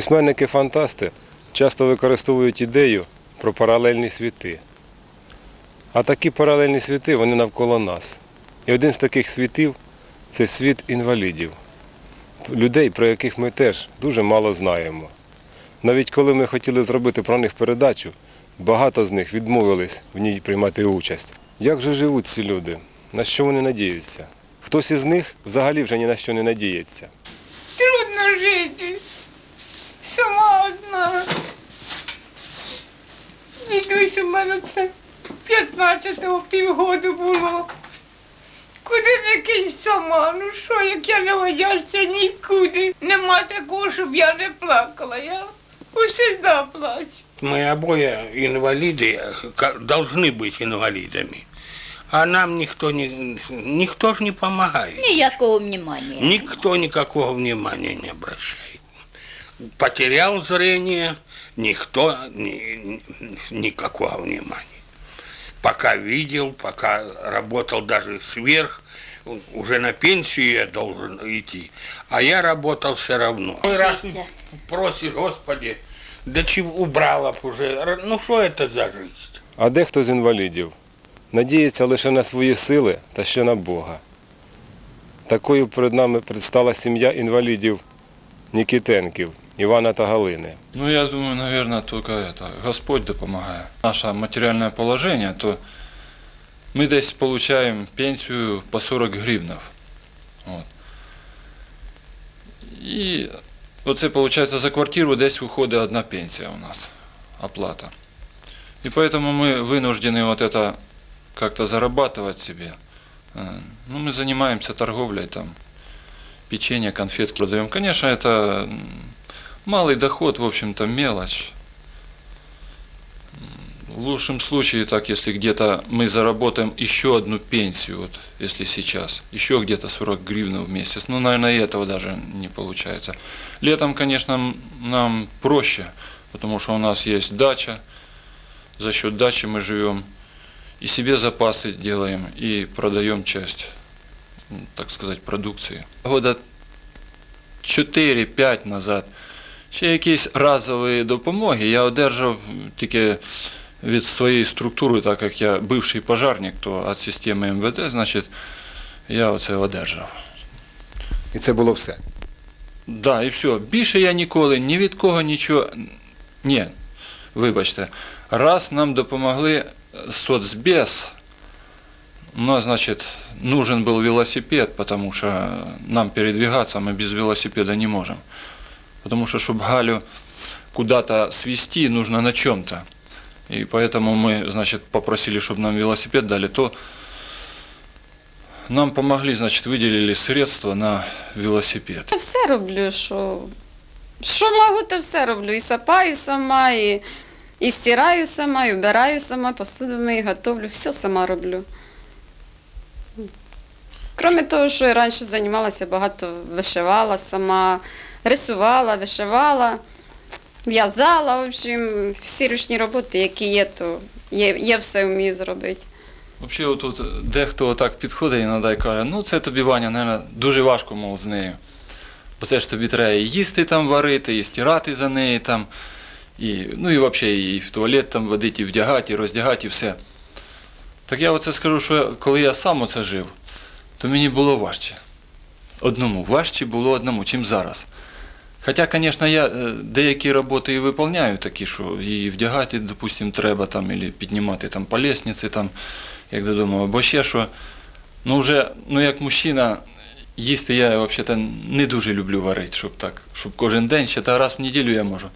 Письменники-фантасти часто використовують ідею про паралельні світи. А такі паралельні світи вони навколо нас. І один з таких світів це світ інвалідів, людей, про яких ми теж дуже мало знаємо. Навіть коли ми хотіли зробити про них передачу, багато з них відмовились в ній приймати участь. Як же живуть ці люди? На що вони надіються? Хтось із них взагалі вже ні на що не надіється. Трудно жити. Дідусь у мене це 15-го півгоду було. Куди не кинь сама? Ну що, як я не годяшся нікуди. Нема такого, щоб я не плакала. Я усегда плачу. Мы обои инвалиды, ка- должны быть инвалидами. А нам никто не, никто ж не помогает. Ніякого внимания. Никто никакого внимания не обращает. Потерял зрение, никто ни- ни- никакого внимания. Пока видел, пока работал даже сверх, уже на пенсию я должен идти, а я работал все равно. Иной раз просишь, Господи, да чего убрала б уже, ну что это за жизнь? А дехто з інвалідів надіється лише на свої сили та ще на Бога. Такою перед нами предстала сім'я інвалідів Нікітенків, Івана та Галини. Ну, я думаю, наверное, только это, Господь допомагає. Наше материальное положение, то мы десь получаем пенсию по 40 гривнов. Вот. І оце, виходить, за квартиру десь виходить одна пенсія у нас, оплата. И поэтому мы вынуждены вот это как-то зарабатывать себе. Э, Ну, мы занимаемся торговлей, там, печенье, конфетки продаем. Конечно, это м, Малый доход, в общем-то, мелочь. В лучшем случае, так, если где-то мы заработаем еще одну пенсию, вот, если сейчас, еще где-то 40 гривен в месяц, ну, наверное, и этого даже не получается. Летом, конечно, нам проще, потому что у нас есть дача, за счет дачи мы живем, и себе запасы делаем, и продаем часть, так сказать, продукции. Года 4-5 назад Ще якісь разові допомоги я одержав тільки від своєї структури, так як я бивший пожарник, то від системи МВД, значить, я оце одержав. І це було все. Да, і все. Більше я ніколи ні від кого нічого. Ні, вибачте, раз нам допомогли соцбез, у нас, значит, нужен был велосипед, потому что нам передвигаться мы без велосипеда не можем. Потому что, чтобы Галю куда-то свести, нужно на чем-то. И поэтому мы, значит, попросили, чтобы нам велосипед дали, то нам помогли, значит, выделили средства на велосипед. Я все роблю, що, що можу, то все роблю. І сапаю сама, і, і стираю сама, і вбираю сама, посуду мию, готовлю, все сама роблю. Крім того, що я раніше займалася, багато вишивала сама, Рисувала, вишивала, в'язала, в общем, всі ручні роботи, які є, то я, я все вмію зробити. Взагалі, тут дехто так підходить іноді і каже, ну це тобі, Ваня, наверное, дуже важко, мов, з нею. Бо це ж тобі треба і їсти там варити, і стирати за неї там, і, ну і взагалі і в туалет там водити, і вдягати, і роздягати, і все. Так я оце скажу, що коли я сам оце жив, то мені було важче. Одному. Важче було одному, чим зараз. Хоча, звісно, я е, деякі роботи і виконую такі, що і вдягати, допустим, треба там, і піднімати там по лестниці, там, як додому, або ще що. Ну, вже, ну як мужчина, їсти я взагалі не дуже люблю варити, щоб так, щоб кожен день, ще та раз в неділю я можу.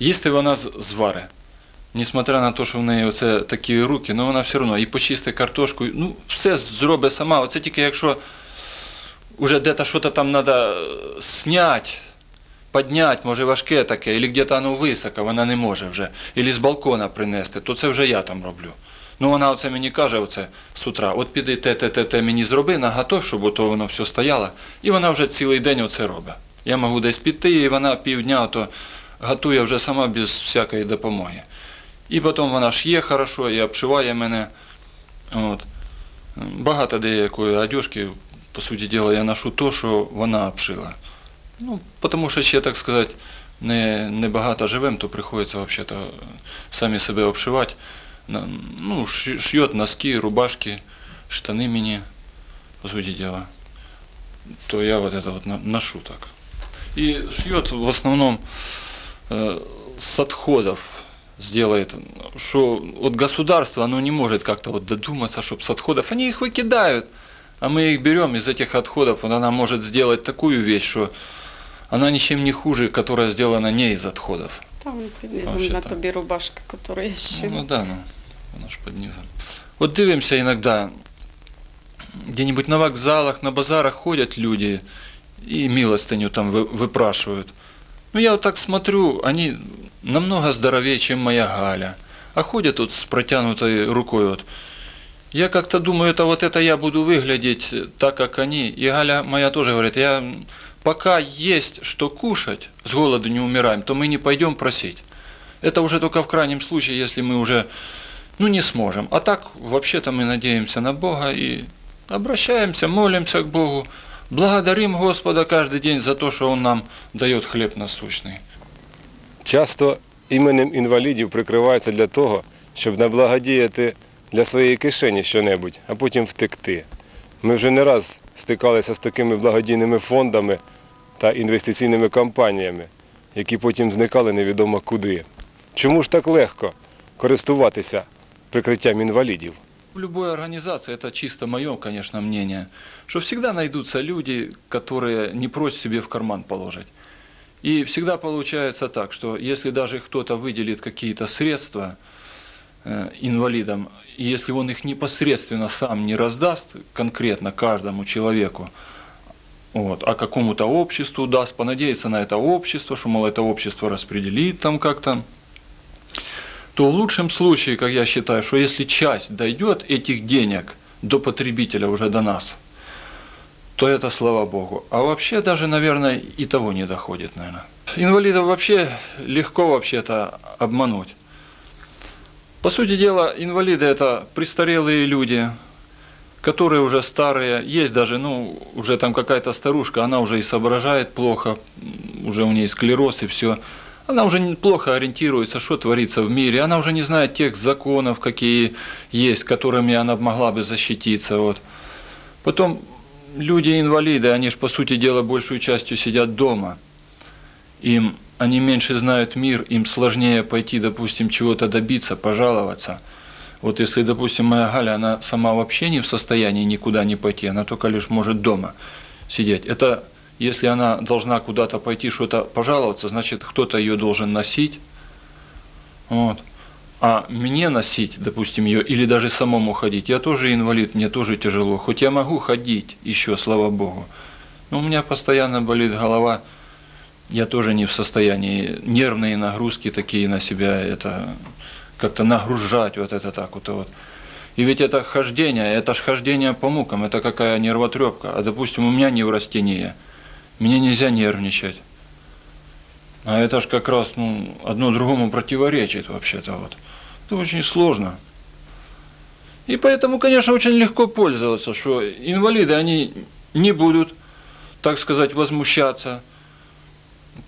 Їсти вона зваре. Несмотря на те, що в неї оце такі руки, ну вона все одно і почисти картошку, ну все зробить сама. Оце тільки якщо уже де-то щось там треба зняти, підняти, може важке таке, або где-то воно високо, вона не може вже, або з балкона принести, то це вже я там роблю. Ну вона оце мені каже оце з утра, от піди те, те, те, те мені зроби, наготов, щоб ото воно все стояло. І вона вже цілий день оце робить. Я можу десь піти, і вона півдня ото готує вже сама без всякої допомоги. І потім вона ш'є хорошо і обшиває мене. От. Багато деякої одежки, по суті діла, я ношу то, що вона обшила. Ну, тому що ще, так сказати, не, не багато живемо, то приходиться взагалі самі себе обшивати. На- Ну, ш- шьет носки, рубашки, штани мені, по суті діла. То я вот это вот на- ношу так. И шьет в основном э, с отходов сделает, что от государства оно не может как-то вот додуматься, чтобы с отходов, они их выкидают, а мы их берем из этих отходов, вот она может сделать такую вещь, что она ничем не хуже, которая сделана не из отходов. Там під низом Вообще на так. тобі рубашка, яку я Ну, ще. ну да, ну, воно ж під низом. От дивимося иногда, где-нибудь на вокзалах, на базарах ходят люди и милостыню там вы- выпрашивают. Ну я вот так смотрю, они намного здоровее, чем моя Галя. А ходят тут с протянутой рукой вот. Я как-то думаю, это вот это я буду выглядеть так, как они. И Галя моя тоже говорит, я м, пока есть что кушать, с голоду не умираем, то мы не пойдем просить. Это уже только в крайнем случае, если мы уже ну, не сможем. А так, вообще-то мы надеемся на Бога и обращаемся, молимся к Богу, благодарим Господа каждый день за то, что Он нам дает хлеб насущный. Часто іменем інвалідів прикриваються для того, щоб наблагодіяти для своєї кишені щонебудь, а потім втекти. Ми вже не раз стикалися з такими благодійними фондами та інвестиційними компаніями, які потім зникали невідомо куди. Чому ж так легко користуватися прикриттям інвалідів? В любой организации, это чисто мое, конечно, мнение, что всегда найдутся люди, которые не прочь себе в карман положить. И всегда получается так, что если даже кто-то выделит какие-то средства э, инвалидам, и если он их непосредственно сам не раздаст конкретно каждому человеку, вот, а какому-то обществу даст, понадеяться на это общество, что, мол, это общество распределит там как-то, то в лучшем случае, как я считаю, что если часть дойдет этих денег до потребителя, уже до нас, то это слава Богу. А вообще даже, наверное, и того не доходит, наверное. Инвалидов вообще легко вообще-то обмануть. По сути дела, инвалиды это престарелые люди, которые уже старые, есть даже, ну, уже там какая-то старушка, она уже и соображает плохо, уже у нее склероз и все. Она уже плохо ориентируется, что творится в мире, она уже не знает тех законов, какие есть, которыми она могла бы защититься. Вот. Потом люди-инвалиды, они же, по сути дела, большую частью сидят дома. Им они меньше знают мир, им сложнее пойти, допустим, чего-то добиться, пожаловаться. Вот если, допустим, моя Галя, она сама вообще не в состоянии никуда не пойти, она только лишь может дома сидеть. Это если она должна куда-то пойти что-то пожаловаться, значит, кто-то ее должен носить. Вот. А мне носить, допустим, ее, или даже самому ходить, я тоже инвалид, мне тоже тяжело. Хоть я могу ходить еще, слава Богу. Но у меня постоянно болит голова. Я тоже не в состоянии нервные нагрузки такие на себя, это как-то нагружать, вот это так вот. вот. И ведь это хождение, это ж хождение по мукам, это какая нервотрепка. А допустим, у меня неврастения, мне нельзя нервничать. А это ж как раз ну, одно другому противоречит вообще-то. Вот. Это очень сложно. И поэтому, конечно, очень легко пользоваться, что инвалиды, они не будут, так сказать, возмущаться,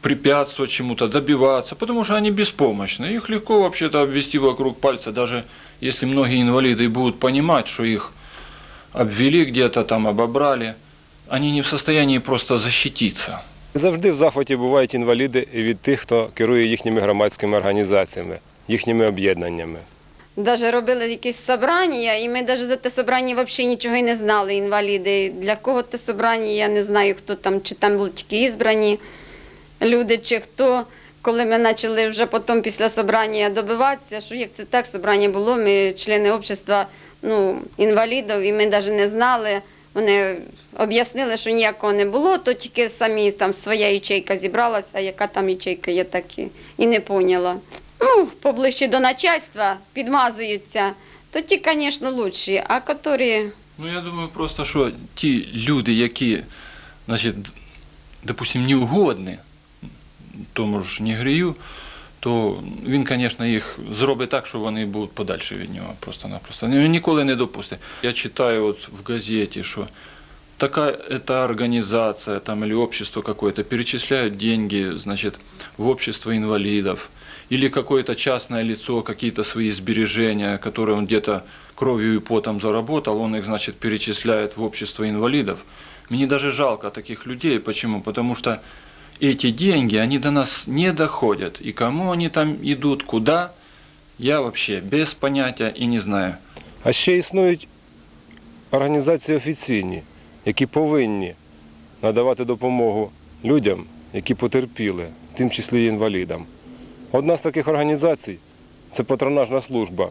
препятствовать чему-то, добиваться, потому что они беспомощны. Их легко вообще-то обвести вокруг пальца, даже если многие инвалиды будут понимать, что их обвели где-то там, обобрали, они не в состоянии просто защититься. Завжди в захваті бувають інваліди і від тих, хто керує їхніми громадськими організаціями, їхніми об'єднаннями. Даже робили якісь собрання, і ми навіть за те собрання взагалі нічого і не знали, інваліди. Для кого те собрання, я не знаю, хто там, чи там були тільки ізбрані люди, чи хто. Коли ми почали вже потім після собрання добиватися, що як це так собрання було, ми члени общества ну, інвалідів, і ми навіть не знали. Вони об'яснили, що ніякого не було, то тільки самі там своя ячейка зібралася, а яка там ячейка є, так і, і не поняла. Ну, поближче до начальства підмазуються, то ті, звісно, лучші, а які Ну, я думаю, просто, що ті люди, які, значить, допустим, неугодні тому ж Нігрію, то він, звісно, їх зробить так, що вони будуть подальше від нього просто-напросто. Він ніколи не допустить. Я читаю от в газеті, що такая это организация там, или общество какое-то перечисляют деньги значит, в общество инвалидов, или какое-то частное лицо, какие-то свои сбережения, которые он где-то кровью и потом заработал, он их, значит, перечисляет в общество инвалидов. Мне даже жалко таких людей. Почему? Потому что эти деньги, они до нас не доходят. И кому они там идут, куда, я вообще без понятия и не знаю. А ще існують організації офіційні, які повинні надавати допомогу людям, які потерпіли, в тим числі і інвалідам. Одна з таких організацій це патронажна служба.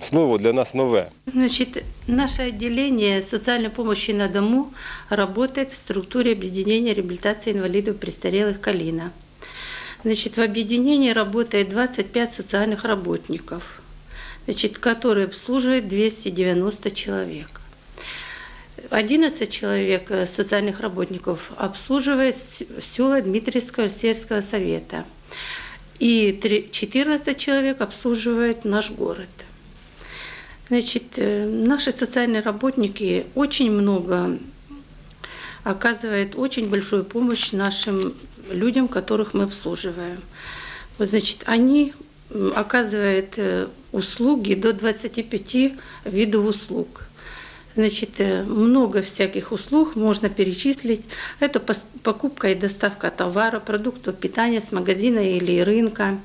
Слово для нас нове. Значит, наше отделение социальной помощи на дому работает в структуре объединения реабилитации инвалидов престарелых «Калина». Значит, в объединении работает 25 социальных работников, значит, которые обслуживают 290 человек. 11 человек э, социальных работников обслуживает села Дмитриевского сельского совета. И три- 14 человек обслуживает наш город. Значит, э, наши социальные работники очень много оказывают очень большую помощь нашим людям, которых мы обслуживаем. Вот, значит, они оказывают э, услуги до 25 видов услуг. Значит, э, много всяких услуг можно перечислить. Это покупка и доставка товара, продуктов питания с магазина или рынка,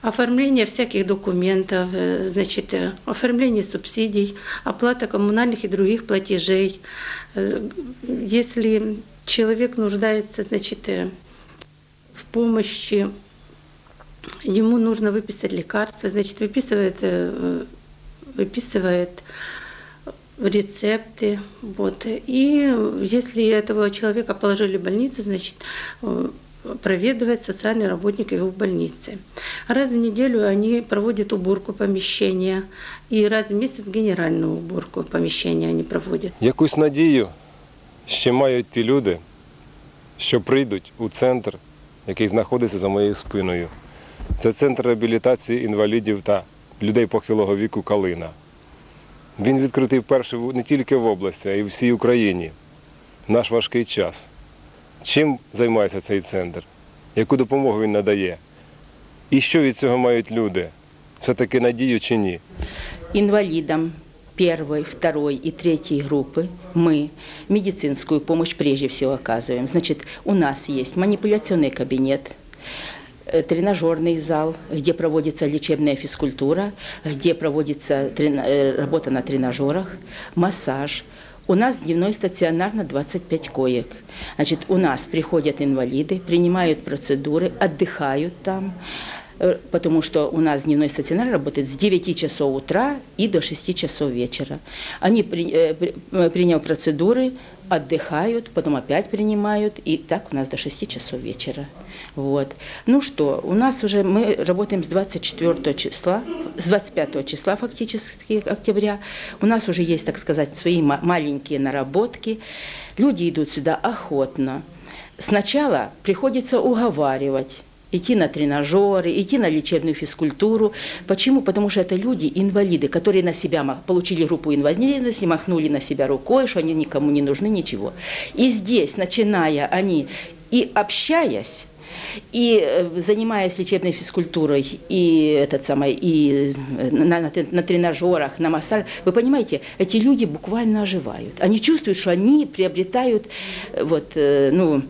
оформление всяких документов, э, значит, э, оформление субсидий, оплата коммунальных и других платежей. Если человек нуждается, значит, в помощи, ему нужно выписать лекарства, значит, выписывает, выписывает рецепты. Вот. И если этого человека положили в больницу, значит, э, проведывает социальный работник его в больнице. Раз в неделю они проводят уборку помещения, и раз в месяц генеральную уборку помещения они проводят. Якусь надію ще мають ті люди, що прийдуть у центр, який знаходиться за моєю спиною. Це центр реабілітації інвалідів та людей похилого віку Калина. Він відкритий вперше в- не тільки в області, а й в всій Україні. В Наш важкий час. Чим займається цей центр? Яку допомогу він надає? І що від цього мають люди? Все-таки надію чи ні? инвалидам первой, второй и третьей группы мы медицинскую помощь прежде всего оказываем. Значит, у нас есть манипуляционный кабинет, э, тренажерный зал, где проводится лечебная физкультура, где проводится трена- э, работа на тренажерах, массаж. У нас дневной стационар на 25 коек. Значит, у нас приходят инвалиды, принимают процедуры, отдыхают там, э, потому что у нас дневной стационар работает с 9 часов утра и до 6 часов вечера. Они, при- э, при- э, приняв процедуры, отдыхают, потом опять принимают, и так у нас до 6 часов вечера. Вот. Ну что, у нас уже, мы работаем с 24 числа, с 25 числа фактически октября. У нас уже есть, так сказать, свои ма- маленькие наработки. Люди идут сюда охотно. Сначала приходится уговаривать идти на тренажеры, идти на лечебную физкультуру. Почему? Потому что это люди, инвалиды, которые на себя получили группу инвалидности, махнули на себя рукой, что они никому не нужны, ничего. И здесь, начиная они и общаясь, и э, занимаясь лечебной физкультурой, и, этот самый, и э, на, на, на тренажерах, на массаже, вы понимаете, эти люди буквально оживают. Они чувствуют, что они приобретают э, вот, ну,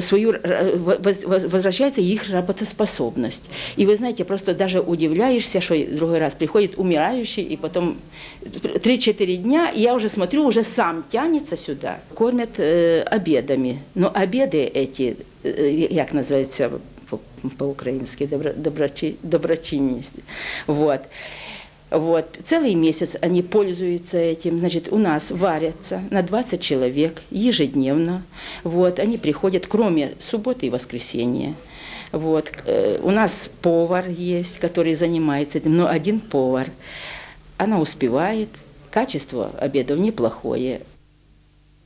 свою, э, воз- воз- возвращается их работоспособность. И вы знаете, просто даже удивляешься, что другой раз приходит умирающий, и потом 3-4 дня, и я уже смотрю, уже сам тянется сюда. Кормят э, обедами. Но обеды эти, э, як называется по- по-украински, добро, доброчи- доброчинность. Вот. Вот. Целый месяц они пользуются этим. Значит, у нас варятся на 20 человек ежедневно. Вот. Они приходят, кроме субботы и воскресенья. Вот. Э, У нас повар есть, который занимается этим, но один повар. Она успевает. Качество обедов неплохое.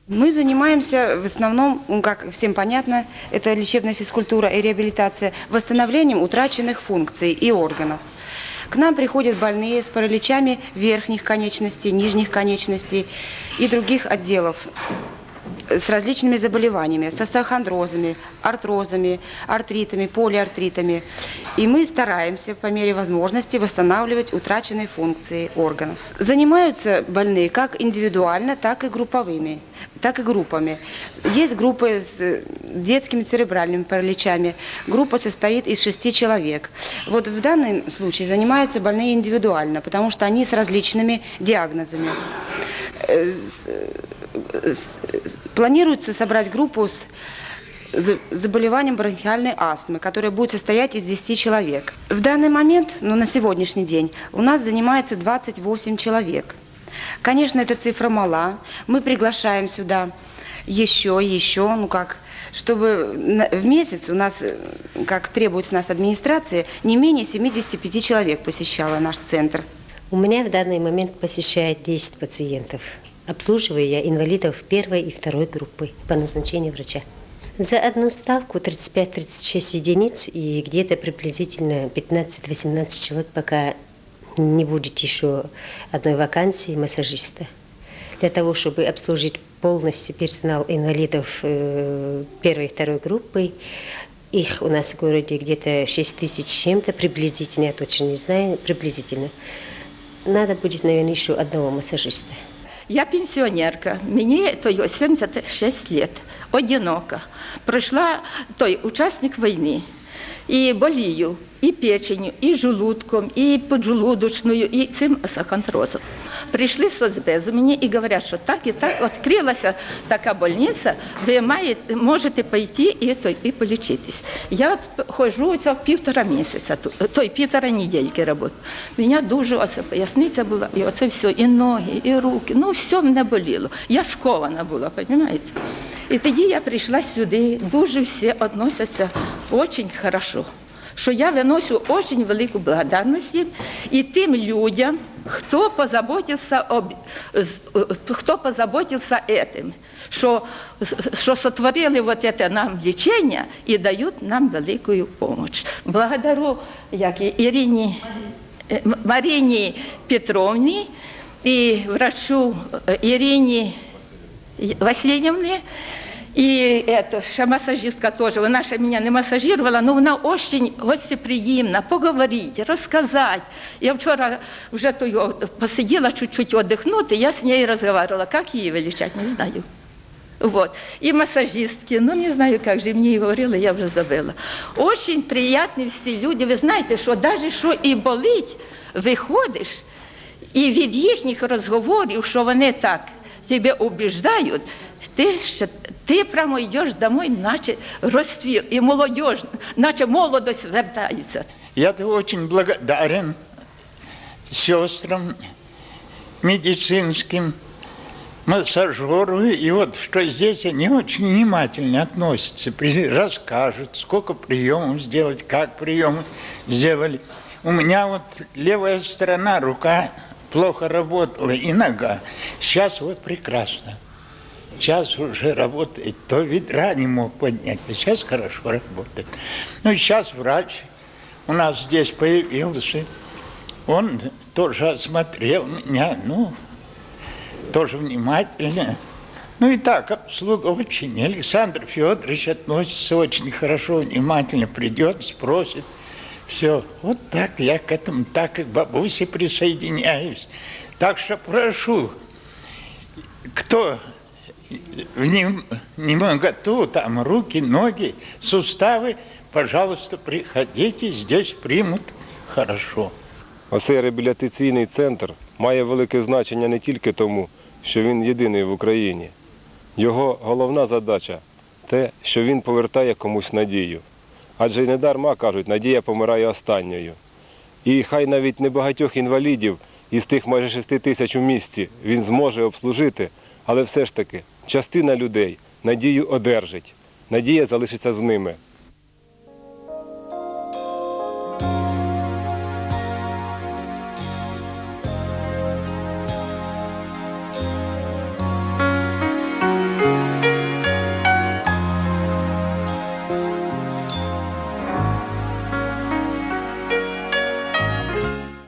Мы занимаемся в основном, ну, как всем понятно, это лечебная физкультура и реабилитация, восстановлением утраченных функций и органов. К нам приходят больные с параличами верхних конечностей, нижних конечностей и других отделов с различными заболеваниями, с остеохондрозами, артрозами, артритами, полиартритами. И мы стараемся по мере возможности восстанавливать утраченные функции органов. Занимаются больные как индивидуально, так и групповыми, так и группами. Есть группы с э, детскими церебральными параличами. Группа состоит из шести человек. Вот в данном случае занимаются больные индивидуально, потому что они с различными диагнозами. Планируется собрать группу с за- заболеванием бронхиальной астмы, которая будет состоять из 10 человек. В данный момент, ну, на сегодняшний день, у нас занимается 28 человек. Конечно, эта цифра мала. Мы приглашаем сюда еще, еще, ну как, чтобы в месяц у нас, э, как требует с нас администрация, не менее 75 человек посещало наш центр. У меня в данный момент посещает 10 пациентов. Обслуживаю я инвалидов первой и второй группы по назначению врача. За одну ставку 35-36 единиц и где-то приблизительно 15-18 человек, пока не будет еще одной вакансии массажиста. Для того, чтобы обслужить полностью персонал инвалидов э, первой и второй группы, их у нас в городе где-то 6 тысяч чем-то, приблизительно, я точно не знаю, приблизительно. Надо будет, наверное, еще одного массажиста. Я пенсіонерка, мені то й 76 лет, одинока. Пройшла той учасник війни. І болію, І печенью, і желудком, і поджелудочною, і цим сахондрозом. Прийшли соцбезу мені і говорять, що так і так відкрилася така больниця, ви маєте, можете пойти і, той, і полічитись. Я ходжу це півтора місяця, той півтора недільки роботи. Мене дуже оце поясниця була, і оце все, і ноги, і руки, ну все мене боліло. Я скована була, розумієте? І тоді я прийшла сюди, дуже всі відносяться дуже хорошо. Що я виношу дуже велику благодарність їм і тим людям, хто позаботився об з- е, хто позаботився этим, що, що сотворили вот это нам лечение і дають нам велику допомогу. Благодарю як і Ірині е, М- Маріні Петровні і врачу е, Ірині Васильевны. И это, ще массажистка тоже, вона ще меня не массажировала, но вона очень гостеприємна, поговорити, розказати. Я вчора вже його посиділа чуть-чуть віддихнути, я з нею розмовляла, як її вилічати, не знаю. Вот. И массажистки, ну не знаю, как же мне говорили, я вже забила. Очень приятні всі люди. Ви знаєте, що навіть що і болить, виходиш, і від їхніх розговорів, що вони так тебе убіждають, ти, ще, ти прямо йдеш домой, наче розцвіл, і молодіж, наче молодость вертається. Я очень благодарен сестрам медицинским, массажеру. И вот что здесь они очень внимательно относятся, при- расскажут, сколько приемов сделать, как приемы сделали. У меня вот левая сторона, рука плохо работала и нога. Сейчас вот прекрасно. Сейчас уже работает. То ведра не мог поднять, а сейчас хорошо работает. Ну и сейчас врач у нас здесь появился. Он тоже осмотрел меня, ну, тоже внимательно. Ну и так, обслуга очень. Александр Федорович относится очень хорошо, внимательно придет, спросит. Все, вот так я к этому, так и к бабусе присоединяюсь. Так что прошу, кто в нем не моготу, там руки, ноги, суставы, пожалуйста, приходите, здесь примут хорошо. Оцей реабілітаційний центр має велике значення не тільки тому, що він єдиний в Україні. Його головна задача те, що він повертає комусь надію. Адже й не дарма кажуть, надія помирає останньою. І хай навіть небагатьох інвалідів із тих майже 6 тисяч у місті він зможе обслужити, але все ж таки частина людей надію одержить. Надія залишиться з ними.